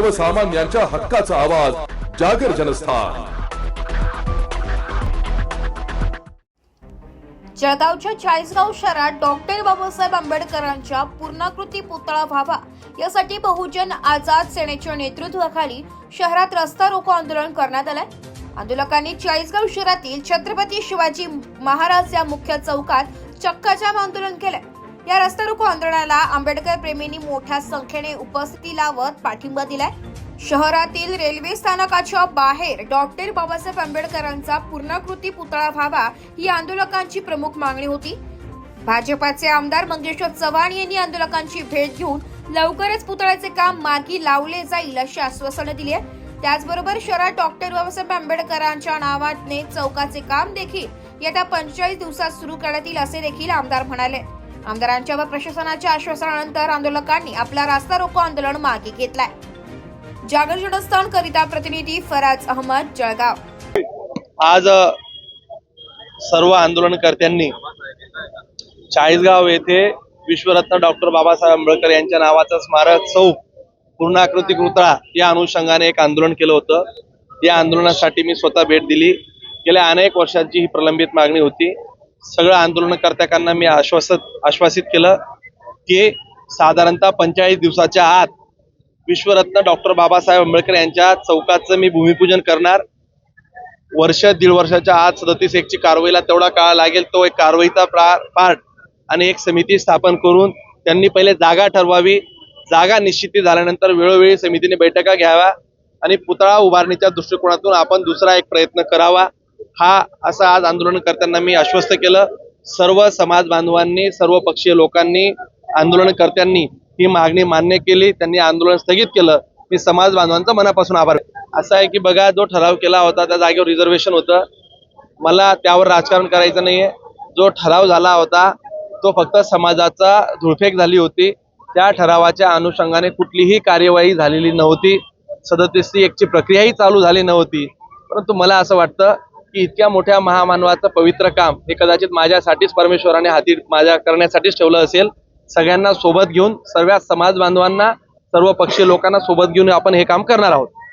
सर्वसामान्यांच्या हक्काचा आवाज जागर जनस्थान. जळगावच्या चाळीसगाव शहरात डॉक्टर बाबासाहेब आंबेडकरांच्या पूर्णाकृती पुतळा व्हावा यासाठी बहुजन आझाद सेनेच्या नेतृत्वाखाली शहरात रस्ता रोको आंदोलन करण्यात आलंय. आंदोलकांनी चाळीसगाव शहरातील छत्रपती शिवाजी महाराज या मुख्य चौकात चक्काजाम आंदोलन केलंय. या रस्ता रोको आंदोलनाला आंबेडकर प्रेमींनी मोठ्या संख्येने उपस्थिती लावत पाठिंबा दिलाय. शहरातील रेल्वे स्थानकाच्या बाहेर डॉक्टर बाबासाहेब आंबेडकरांचा पूर्णाकृती पुतळा व्हावा ही आंदोलकांची प्रमुख मागणी होती. भाजपाचे आमदार मंगेश्वर चव्हाण यांनी आंदोलकांची भेट घेऊन लवकरच पुतळ्याचे काम मागी लावले जाईल अशी आश्वासनं दिली आहे. त्याचबरोबर शहरात डॉक्टर बाबासाहेब आंबेडकरांच्या नावाने चौकाचे काम देखील येत्या पंचेचाळीस दिवसात सुरू करण्यात येईल असे देखील आमदार म्हणाले. आमदारांच्या व प्रशासनाच्या आश्वासनानंतर आंदोलकांनी आपला रास्ता रोको आंदोलन मागे घेतलाय. जागर कविता करिता प्रतिनिधी फराज अहमद जळगाव. आज सर्व आंदोलनकर्त्यांनी चाळीसगाव येथे विश्वरत्न डॉक्टर बाबासाहेब आंबेडकर यांच्या नावाचं स्मारक चौक पूर्णाकृती पुतळा या अनुषंगाने एक आंदोलन केलं होतं. या आंदोलनासाठी मी स्वतः भेट दिली. गेल्या अनेक वर्षांची ही प्रलंबित मागणी होती. सगळं आंदोलनकर्त्यांना मी आश्वासत आश्वासित केलं की साधारणतः पंचेचाळीस दिवसाच्या आत विश्वरत्न डॉक्टर बाबासाहेब आंबेडकर यांच्या चौकाचं मी भूमिपूजन करणार. वर्ष दीड वर्षाच्या आत सदतीस एकची कारवाईला तेवढा काळ लागेल तो एक कारवाईचा पार्ट आणि एक समिती स्थापन करून त्यांनी पहिले जागा ठरवावी. जागा निश्चिती झाल्यानंतर वेळोवेळी समितीने बैठका घ्याव्या आणि पुतळा उभारणीच्या दृष्टिकोनातून आपण दुसरा एक प्रयत्न करावा. हा असं आज आंदोलन करताना मी आश्वस्त केलं. सर्व समाज बांधवांनी सर्व पक्षीय लोकांनी आंदोलनकर्त्यांनी ही मागणी मान्य केली त्यांनी आंदोलन स्थगित केलं. मी समाज बांधवांचा मनापासून आभार असं आहे की बघा जो ठराव केला होता त्या जागेवर रिझर्वेशन होतं. मला त्यावर राजकारण करायचं नाहीये. जो ठराव झाला होता तो फक्त समाजाचा धुळफेक झाली होती. त्या ठरावाच्या अनुषंगाने कुठलीही कार्यवाही झालेली नव्हती. सदतीस एकची प्रक्रियाही चालू झाली नव्हती. परंतु मला असं वाटतं की इतक्या मोठ्या महामानवाचं पवित्र काम हे कदाचित माझ्यासाठीच परमेश्वराने हाती माझ्या करण्यासाठीच ठेवलं असेल. सगळ्यांना सोबत घेऊन सर्व समाज बांधवांना सर्व पक्षीय लोकांना सोबत घेऊन आपण हे काम करणार आहोत.